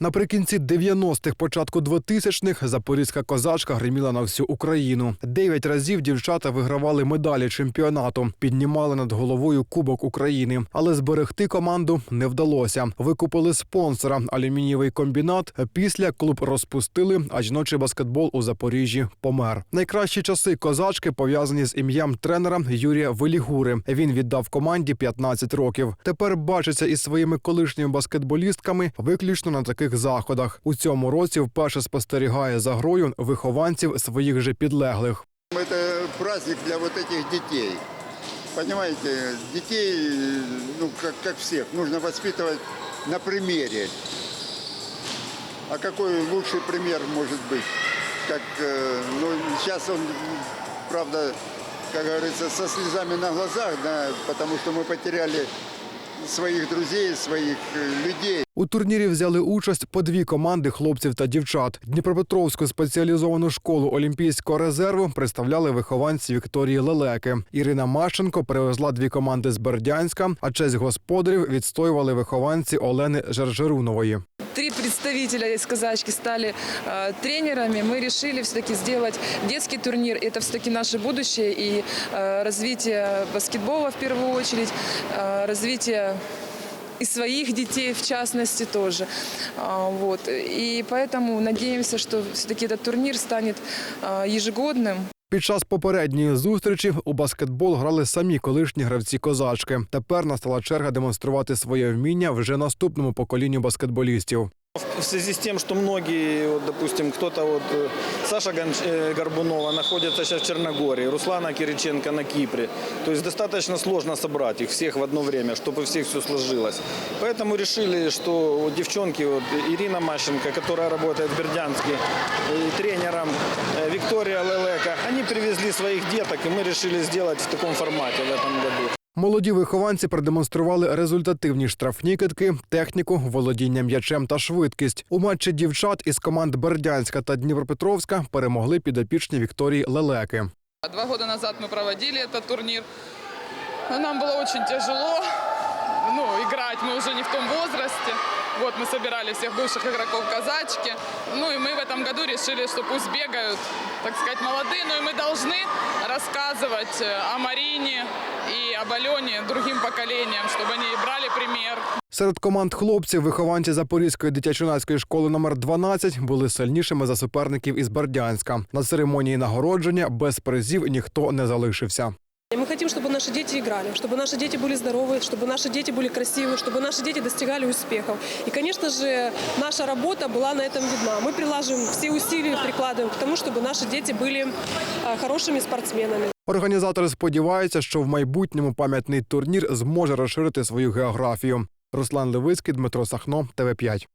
Наприкінці 90-х, початку 2000-х запорізька козачка гриміла на всю Україну. Дев'ять разів дівчата вигравали медалі чемпіонату, піднімали над головою Кубок України. Але зберегти команду не вдалося. Викупили спонсора алюмінієвий комбінат. Після клуб розпустили, а жіночий баскетбол у Запоріжжі помер. Найкращі часи козачки пов'язані з ім'ям тренера Юрія Велігури. Він віддав команді 15 років. Тепер бачиться із своїми колишніми баскетболістками виключно на таких заходах. У цьому році вперше спостерігає за грою вихованців своїх же підлеглих. Это праздник для вот этих детей. Понимаете, детей, э, ну, как, как всех, нужно воспитывать на примере. А какой лучший пример может быть? Как, э, ну, сейчас он, правда, как говорится, со слезами на глазах, да, потому что мы потеряли своих друзей, своих э, людей. У турнірі взяли участь по дві команди хлопців та дівчат. Дніпропетровську спеціалізовану школу Олімпійського резерву представляли вихованці Вікторії Лелеки. Ірина Мащенко привезла дві команди з Бердянська, а честь господарів відстоювали вихованці Олени Жержерунової. Три представителя из казачки стали э, тренерами. Мы решили все-таки сделать детский турнир. Это все-таки наше будущее и э, развитие баскетбола в первую очередь, э, развитие и своих детей в частности тоже. А, Вот. И поэтому надеемся, что все-таки этот турнир станет э, ежегодным. Під час попередньої зустрічі у баскетбол грали самі колишні гравці козачки. Тепер настала черга демонструвати своє вміння вже наступному поколінню баскетболістів. В связи с тем, что многие, вот, допустим, кто-то вот э, Саша э, Горбунова находится сейчас в Черногории, Руслана Кириченко на Кипре. То есть достаточно сложно собрать их всех в одно время, чтобы всех все сложилось. Поэтому решили, что вот девчонки, вот Ирина Мащенко, которая работает в Бердянске, и тренером э, Виктория Лелека, они привезли своих деток, и мы решили сделать в таком формате в этом году. Молоді вихованці продемонстрували результативні штрафні китки, техніку, володіння м'ячем та швидкість. У матчі дівчат із команд Бердянська та Дніпропетровська перемогли підопічні Вікторії Лелеки. Два года назад мы проводили этот турнир. Нам было очень тяжело. Ну, играть мы уже не в том возрасте. Вот мы собирали всех бывших игроков казачки. Ну и мы в этом году решили, что пусть бегают, так сказать, молодые. Ну и мы должны рассказывать э, о Марине и об Алене другим поколениям, чтобы они брали пример. Серед команд хлопців вихованці Запорізької дитячо-юнацької школи номер 12 були сильнішими за суперників із Бердянська. На церемонії нагородження без призів ніхто не залишився. И Мы хотим, чтобы наши дети играли, чтобы наши дети были здоровы, чтобы наши дети были красивы, чтобы наши дети достигали успехов. И, конечно же, наша работа была на этом видна. Мы прилаживаем все усилия, прикладываем к тому, чтобы наши дети были а, хорошими спортсменами. Організатори сподіваються, що в майбутньому пам'ятний турнір зможе розширити свою географію. Руслан Левицький, Дмитро Сахно, ТВ 5